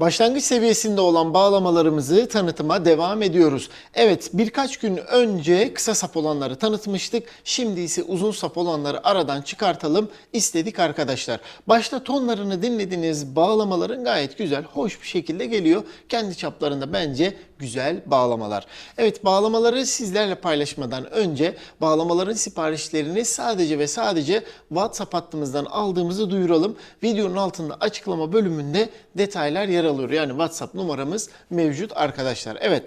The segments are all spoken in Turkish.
Başlangıç seviyesinde olan bağlamalarımızı tanıtıma devam ediyoruz. Evet birkaç gün önce kısa sap olanları tanıtmıştık. Şimdi ise uzun sap olanları aradan çıkartalım istedik arkadaşlar. Başta tonlarını dinlediğiniz bağlamaların gayet güzel, hoş bir şekilde geliyor. Kendi çaplarında bence güzel bağlamalar. Evet bağlamaları sizlerle paylaşmadan önce bağlamaların siparişlerini sadece ve sadece WhatsApp hattımızdan aldığımızı duyuralım. Videonun altında açıklama bölümünde detaylar yer alıyor. Yani WhatsApp numaramız mevcut arkadaşlar. Evet.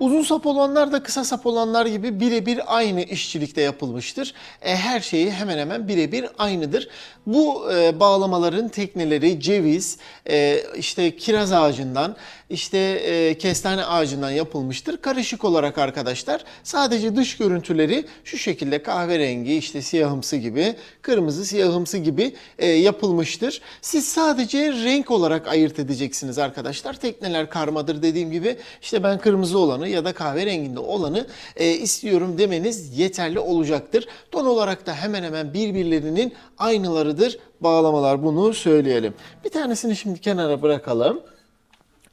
Uzun sap olanlar da kısa sap olanlar gibi birebir aynı işçilikte yapılmıştır. E, her şeyi hemen hemen birebir aynıdır. Bu e, bağlamaların tekneleri ceviz, e, işte kiraz ağacından, işte e, kestane ağacından yapılmıştır. Karışık olarak arkadaşlar sadece dış görüntüleri şu şekilde kahverengi, işte siyahımsı gibi, kırmızı siyahımsı gibi e, yapılmıştır. Siz sadece renk olarak ayırt edeceksiniz arkadaşlar. Tekneler karmadır dediğim gibi işte ben kırmızı olanı ya da kahverenginde olanı e, istiyorum demeniz yeterli olacaktır. Ton olarak da hemen hemen birbirlerinin aynılarıdır bağlamalar bunu söyleyelim. Bir tanesini şimdi kenara bırakalım.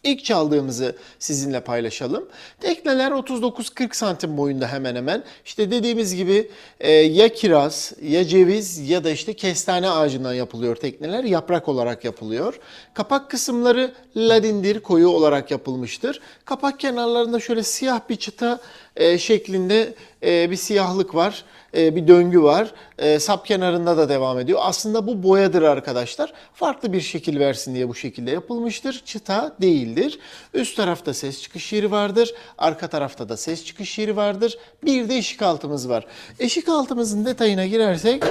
İlk çaldığımızı sizinle paylaşalım. Tekneler 39-40 santim boyunda hemen hemen. İşte dediğimiz gibi e, ya kiraz ya ceviz ya da işte kestane ağacından yapılıyor tekneler. Yaprak olarak yapılıyor. Kapak kısımları ladindir, koyu olarak yapılmıştır. Kapak kenarlarında şöyle siyah bir çıta e, şeklinde e, bir siyahlık var, e, bir döngü var. Sap kenarında da devam ediyor. Aslında bu boyadır arkadaşlar. Farklı bir şekil versin diye bu şekilde yapılmıştır. Çıta değildir. Üst tarafta ses çıkış yeri vardır. Arka tarafta da ses çıkış yeri vardır. Bir de eşik altımız var. Eşik altımızın detayına girersek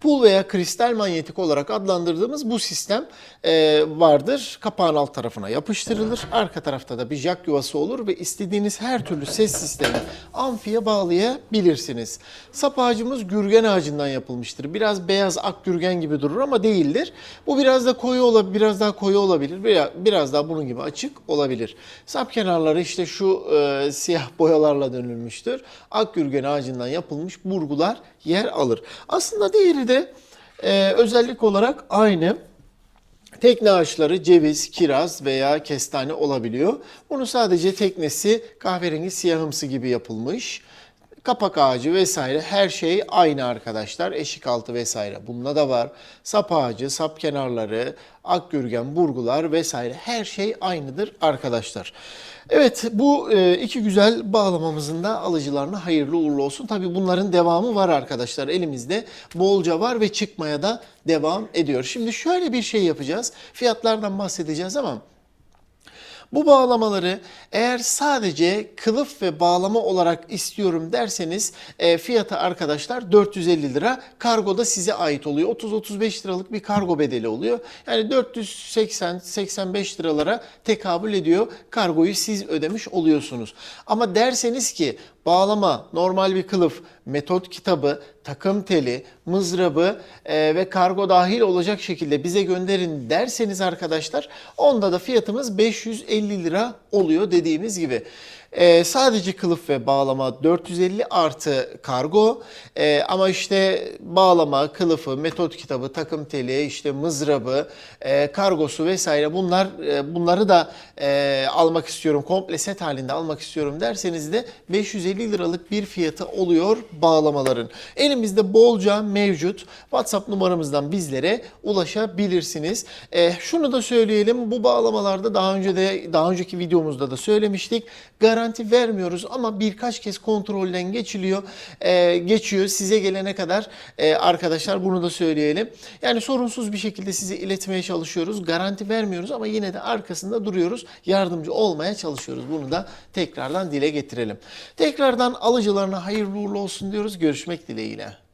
Pul veya kristal manyetik olarak adlandırdığımız bu sistem e, vardır. Kapağın alt tarafına yapıştırılır. Arka tarafta da bir jack yuvası olur ve istediğiniz her türlü ses sistemi amfiye bağlayabilirsiniz. Sap ağacımız gürgen ağacından yapılmıştır. Biraz beyaz ak gürgen gibi durur ama değildir. Bu biraz da koyu olabilir, biraz daha koyu olabilir. Biraz, daha bunun gibi açık olabilir. Sap kenarları işte şu e, siyah boyalarla dönülmüştür. Ak gürgen ağacından yapılmış burgular yer alır. Aslında diğeri de e, özellik olarak aynı. Tekne ağaçları ceviz, kiraz veya kestane olabiliyor. Bunu sadece teknesi kahverengi siyahımsı gibi yapılmış. Kapak ağacı vesaire her şey aynı arkadaşlar. Eşik altı vesaire bunda da var. Sap ağacı, sap kenarları, akgürgen, burgular vesaire her şey aynıdır arkadaşlar. Evet bu e, iki güzel bağlamamızın da alıcılarına hayırlı uğurlu olsun. Tabi bunların devamı var arkadaşlar elimizde. Bolca var ve çıkmaya da devam ediyor. Şimdi şöyle bir şey yapacağız. Fiyatlardan bahsedeceğiz ama bu bağlamaları eğer sadece kılıf ve bağlama olarak istiyorum derseniz e, fiyatı arkadaşlar 450 lira. Kargo da size ait oluyor. 30-35 liralık bir kargo bedeli oluyor. Yani 480-85 liralara tekabül ediyor. Kargoyu siz ödemiş oluyorsunuz. Ama derseniz ki bağlama, normal bir kılıf, metot kitabı, takım teli, mızrabı e, ve kargo dahil olacak şekilde bize gönderin derseniz arkadaşlar onda da fiyatımız 550 lira oluyor dediğimiz gibi. E, sadece kılıf ve bağlama 450 artı kargo E, ama işte bağlama, kılıfı, metot kitabı, takım teli, işte mızrabı, e, kargosu vesaire bunlar e, bunları da e, almak istiyorum komple set halinde almak istiyorum derseniz de 550 liralık bir fiyatı oluyor bağlamaların. Elimizde bolca mevcut. WhatsApp numaramızdan bizlere ulaşabilirsiniz. E, şunu da söyleyelim. Bu bağlamalarda daha önce de daha önceki videomuzda da söylemiştik. Garanti vermiyoruz ama birkaç kez kontrolden geçiliyor. E, geçiyor size gelene kadar e, arkadaşlar bunu da söyleyelim. Yani sorunsuz bir şekilde size iletmeye çalışıyoruz. Garanti vermiyoruz ama yine de arkasında duruyoruz. Yardımcı olmaya çalışıyoruz. Bunu da tekrardan dile getirelim. Tekrardan alıcılarına hayırlı uğurlu olsun diyoruz. Görüşmek dileğiyle.